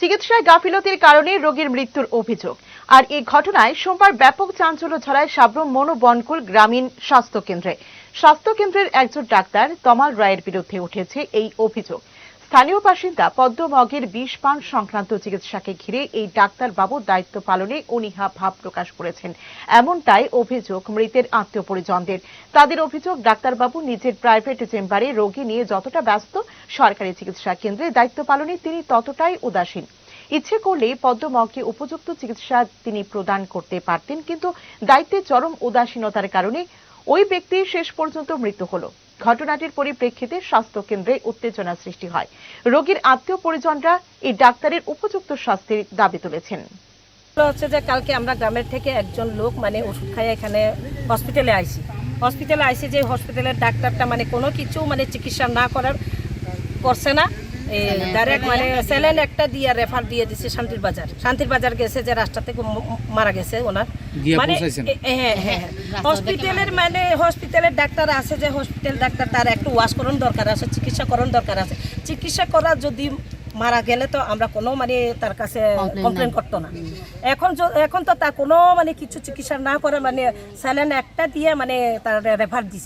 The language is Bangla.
চিকিৎসায় গাফিলতির কারণে রোগীর মৃত্যুর অভিযোগ। আর এই ঘটনায় সোমবার ব্যাপক চাঞ্চল্য ছড়ায় সাব্রম মনোবনকুল গ্রামীণ স্বাস্থ্য কেন্দ্রে। স্বাস্থ্য কেন্দ্রের একজন ডাক্তার তমাল রায়ের বিরুদ্ধে উঠেছে এই অভিযোগ। স্থানীয় বাসিন্দা পদ্মমগের বিষ পান সংক্রান্ত চিকিৎসাকে ঘিরে এই ডাক্তার বাবুর দায়িত্ব পালনে অনীহা ভাব প্রকাশ করেছেন। এমনটাই অভিযোগ মৃতের আত্মীয় পরিজনদের তাদের অভিযোগ, ডাক্তারবাবু নিজের প্রাইভেট চেম্বারে রোগী নিয়ে যতটা ব্যস্ত সরকারি চিকিৎসা কেন্দ্রে দায়িত্ব পালনে তিনি ততটাই উদাসীন। ইচ্ছে করলে পদ্মমগকে উপযুক্ত চিকিৎসা তিনি প্রদান করতে পারতেন, কিন্তু দায়িত্বে চরম উদাসীনতার কারণে ওই ব্যক্তির শেষ পর্যন্ত মৃত্যু হলো। ঘটনাটির পরিপ্রেক্ষিতে স্বাস্থ্য কেন্দ্রে উত্তেজনা সৃষ্টি হয়। রোগীর আত্মীয় পরিজনরা এই ডাক্তারের উপযুক্ত শাস্তির দাবি তুলেছেন। হচ্ছে যে কালকে আমরা গ্রামের থেকে একজন লোক মানে ওষুধ খাইয়ে এখানে হসপিটালে আইসি হসপিটালে আইসি যে হসপিটালের ডাক্তারটা মানে কোনো কিছু মানে চিকিৎসা না করার করছে না। ডাইরেক্ট মানে স্যালেন একটা দিয়ে রেফার দিয়ে দিছে শান্তির বাজার। শান্তির বাজার গেছে যে রাস্তা থেকে মারা গেছে ওনার। মানে হ্যাঁ হ্যাঁ। হসপিটালের মানে হসপিটালের ডাক্তার আছে যে হসপিটাল ডাক্তার তার একটু দরকার আছে দরকার আছে। চিকিৎসা করা যদি মারা গেলে তো আমরা কোনো মানে তার কাছে কমপ্লেন করতো না। এখন এখন তো তার কোনো মানে কিছু চিকিৎসা না করে মানে স্যালেন একটা দিয়ে মানে তার রেফার দিছে।